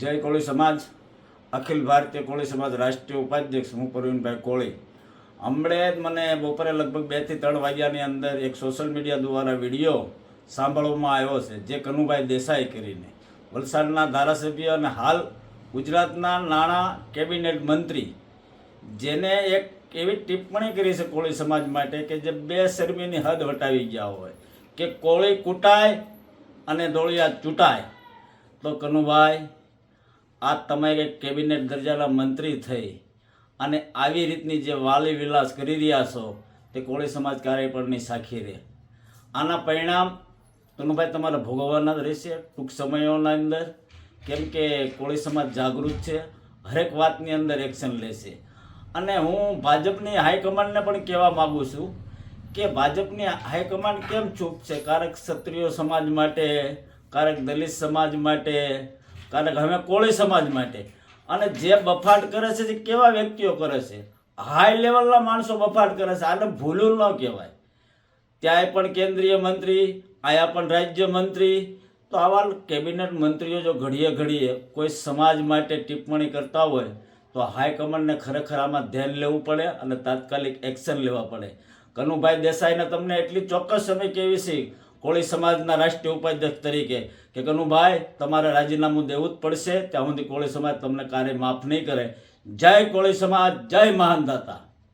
જય કોળી સમાજ. અખિલ ભારતીય કોળી સમાજ રાષ્ટ્રીય ઉપાધ્યક્ષ હું પ્રવીણભાઈ કોળી. હમણે જ મને બપોરે લગભગ બેથી ત્રણ વાગ્યાની અંદર એક સોશિયલ મીડિયા દ્વારા વીડિયો સાંભળવામાં આવ્યો છે, જે કનુભાઈ દેસાઈ કરીને. વલસાડના ધારાસભ્ય અને હાલ ગુજરાતના નાણાં કેબિનેટ મંત્રી. જેને એક એવી ટિપ્પણી કરી છે કોળી સમાજ માટે કે જે બે શરમીની હદ વટાવી ગયા હોય, કે કોળી કૂટાય અને દોળિયા ચૂંટાય. તો કનુભાઈ આ તમે એક કેબિનેટ દરજાના મંત્રી થઈ અને આવી રીતની જે વાલી વિલાસ કરી રહ્યા છો, તે કોળી સમાજ કાર્ય પણ સાખી રહે આના પરિણામ તનુભાઈ તમારે ભોગવવાના જ રહેશે ટૂંક સમયોના અંદર, કેમ કે કોળી સમાજ જાગૃત છે, હરેક વાતની અંદર એક્શન લેશે. અને હું ભાજપની હાઈકમાન્ડને પણ કહેવા માગું છું કે ભાજપની હાઈકમાન્ડ કેમ ચૂપ છે? કારક ક્ષત્રિય સમાજ માટે, કારક દલિત સમાજ માટે કારક હવે કોળી સમાજ માટે. અને જે બફાટ કરે છે, તે કેવા વ્યક્તિઓ કરે છે? હાઈ લેવલના માણસો બફાટ કરે છે. આને ભૂલું ન કહેવાય. ત્યાંય પણ કેન્દ્રીય મંત્રી, આયા પણ રાજ્ય મંત્રી. તો આવા કેબિનેટ મંત્રીઓ જો ઘડીએ ઘડીએ કોઈ સમાજ માટે ટિપ્પણી કરતા હોય, તો હાઈકમાન્ડને ખરેખર આમાં ધ્યાન લેવું પડે અને તાત્કાલિક એક્શન લેવા પડે. કનુભાઈ દેસાઈને તમને એટલી ચોક્કસ સમય કેવી છે કોળી સમાજના રાષ્ટ્રીય ઉપાધ્યક્ષ તરીકે કે કનુભાઈ, તમારે રાજીનામું દેવું જ પડશે. ત્યાં સુધી કોળી સમાજ તમને કાર્ય માફ નહીં કરે. જય કોળી સમાજ, જય મહાન દાતા.